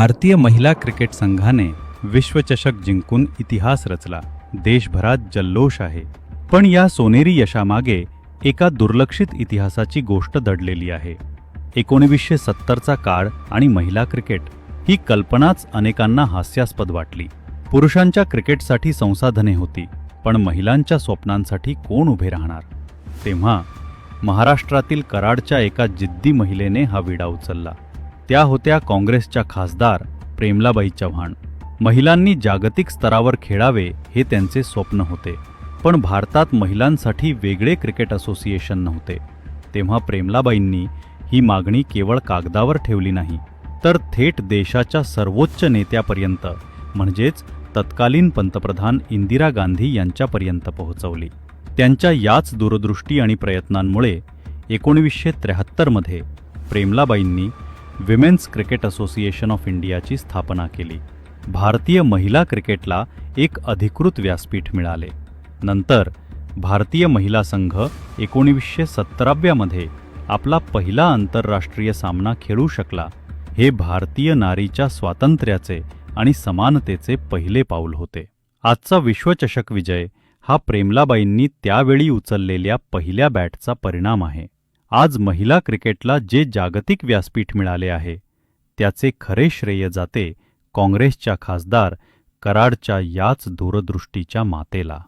भारतीय महिला क्रिकेट संघाने विश्वचषक जिंकून इतिहास रचला. देशभरात जल्लोष आहे. पण या सोनेरी यशामागे एका दुर्लक्षित इतिहासाची गोष्ट दडलेली आहे. एकोणवीसशे सत्तरचा काळ आणि महिला क्रिकेट ही कल्पनाच अनेकांना हास्यास्पद वाटली. पुरुषांच्या क्रिकेटसाठी संसाधने होती पण महिलांच्या स्वप्नांसाठी कोण उभे राहणार? तेव्हा महाराष्ट्रातील कराडच्या एका जिद्दी महिलेने हा विडा उचलला. त्या होत्या काँग्रेसच्या खासदार प्रेमलाबाई चव्हाण. महिलांनी जागतिक स्तरावर खेळावे हे त्यांचे स्वप्न होते. पण भारतात महिलांसाठी वेगळे क्रिकेट असोसिएशन नव्हते. तेव्हा प्रेमलाबाईंनी ही मागणी केवळ कागदावर ठेवली नाही तर थेट देशाच्या सर्वोच्च नेत्यापर्यंत म्हणजेच तत्कालीन पंतप्रधान इंदिरा गांधी यांच्यापर्यंत पोहोचवली. त्यांच्या याच दूरदृष्टी आणि प्रयत्नांमुळे एकोणवीसशे त्र्याहत्तरमध्ये प्रेमलाबाईंनी विमेन्स क्रिकेट असोसिएशन ऑफ इंडियाची स्थापना केली. भारतीय महिला क्रिकेटला एक अधिकृत व्यासपीठ मिळाले. नंतर भारतीय महिला संघ एकोणीसशे सत्तराव्यामध्ये आपला पहिला आंतरराष्ट्रीय सामना खेळू शकला. हे भारतीय नारीच्या स्वातंत्र्याचे आणि समानतेचे पहिले पाऊल होते. आजचा विश्वचषक विजय हा प्रेमलाबाईंनी त्यावेळी उचललेल्या पहिल्या बॅटचा परिणाम आहे. आज महिला क्रिकेटला जे जागतिक व्यासपीठ मिळाले आहे त्याचे खरे श्रेय जाते काँग्रेसच्या खासदार कराडच्या याच दूरदृष्टीच्या मातेला.